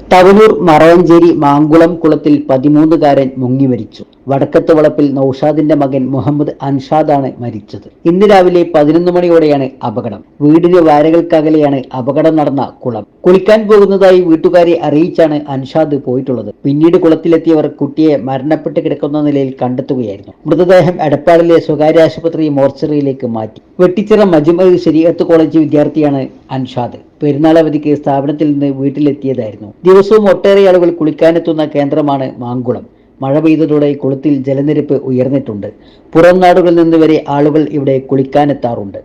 Thavanur Maravancheri Mankulam കുളത്തിൽ പതിമൂന്നുകാരൻ മുങ്ങി മരിച്ചു. വടക്കത്ത് വളപ്പിൽ നൌഷാദിന്റെ മകൻ മുഹമ്മദ് അൻഷാദാണ് മരിച്ചത്. ഇന്ന് രാവിലെ പതിനൊന്ന് മണിയോടെയാണ് അപകടം. വീടിന് വാരകൾക്കകലെയാണ് അപകടം നടന്ന കുളം. കുളിക്കാൻ പോകുന്നതായി വീട്ടുകാരെ അറിയിച്ചാണ് അൻഷാദ് പോയിട്ടുള്ളത്. പിന്നീട് കുളത്തിലെത്തിയവർ കുട്ടിയെ മരണപ്പെട്ട് കിടക്കുന്ന നിലയിൽ കണ്ടെത്തുകയായിരുന്നു. മൃതദേഹം എടപ്പാളിലെ സ്വകാര്യ ആശുപത്രി മോർച്ചറിയിലേക്ക് മാറ്റി. വെട്ടിച്ചിറ മജുമ ശരീഅത്ത് കോളേജ് വിദ്യാർത്ഥിയാണ് അൻഷാദ്. പെരുന്നാൾ അവധിക്ക് സ്ഥാപനത്തിൽ നിന്ന് വീട്ടിലെത്തിയതായിരുന്നു. ദിവസവും ഒട്ടേറെ ആളുകൾ കുളിക്കാനെത്തുന്ന കേന്ദ്രമാണ് മാങ്കുളം. മഴ പെയ്തതോടെ കുളത്തിൽ ജലനിരപ്പ് ഉയർന്നിട്ടുണ്ട്. പുറം നാടുകളിൽ നിന്ന് വരെ ആളുകൾ ഇവിടെ കുളിക്കാനെത്താറുണ്ട്.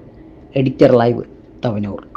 Editor live Thavanur.